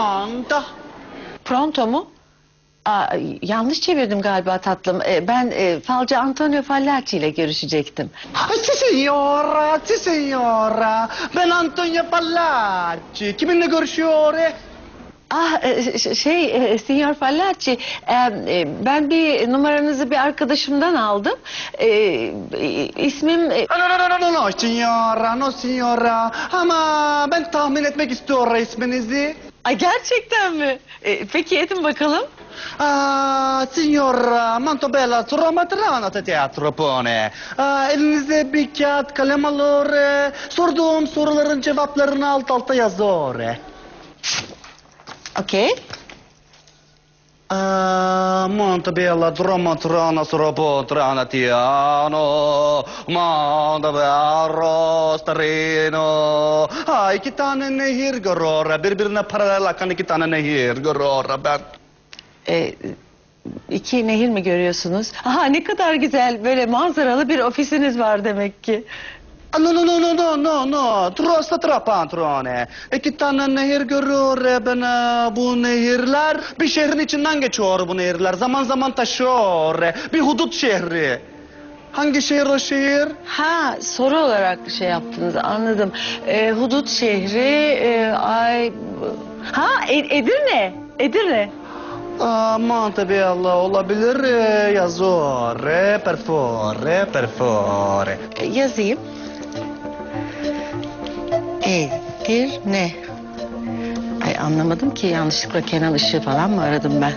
pronto. Pronto mu? Aa, yanlış çevirdim galiba tatlım. Ee, ben e, falcı Antonio Fallaci ile görüşecektim. Sì signora, sì signora. Ben Antonio Pallacci. Kiminle görüşüyor? Ah e, ş- şey e, Signor Fallaci e, e, ben bir numaranızı bir arkadaşımdan aldım. E, e, ismim e, Ah, No, no, no, no, no, no, signora, no, signora. Ama ben tahmin etmek istiyorum isminizi. Ay gerçekten mi? E, peki edin bakalım. Ah, signora, molto bella, Tromatrana teatro pone. Ah, elinizde bir kağıt kalem alır. Sorduğum soruların cevaplarını alt alta yazıyor. Okey. Ah, molto bella, Tromatrana, Soropotrana, Tiano. Molto bella, Starino. Ah, iki tane nehir görüyor. Birbirine paralel akan iki tane nehir görüyor ben. E, iki nehir mi görüyorsunuz? Aha ne kadar güzel böyle manzaralı bir ofisiniz var demek ki. Ah, No, no, no, no, no, no, no. Trosta tra patrone. İki tane nehir görüyor e, ben e, bu nehirler. Bir şehrin içinden geçiyor bu nehirler. Zaman zaman taşıyor. e, Bir hudut şehri. Hangi şehir o şehir? Ha soru olarak şey yaptınız anladım. E, Hudut şehri e, ay ha E- Edirne Edirne. Aman tabi Allah olabilir e, yazıyor. E, Perfore, perfore. E, yazayım. Edirne. Ay anlamadım ki yanlışlıkla Kenan Işığı falan mı aradım ben?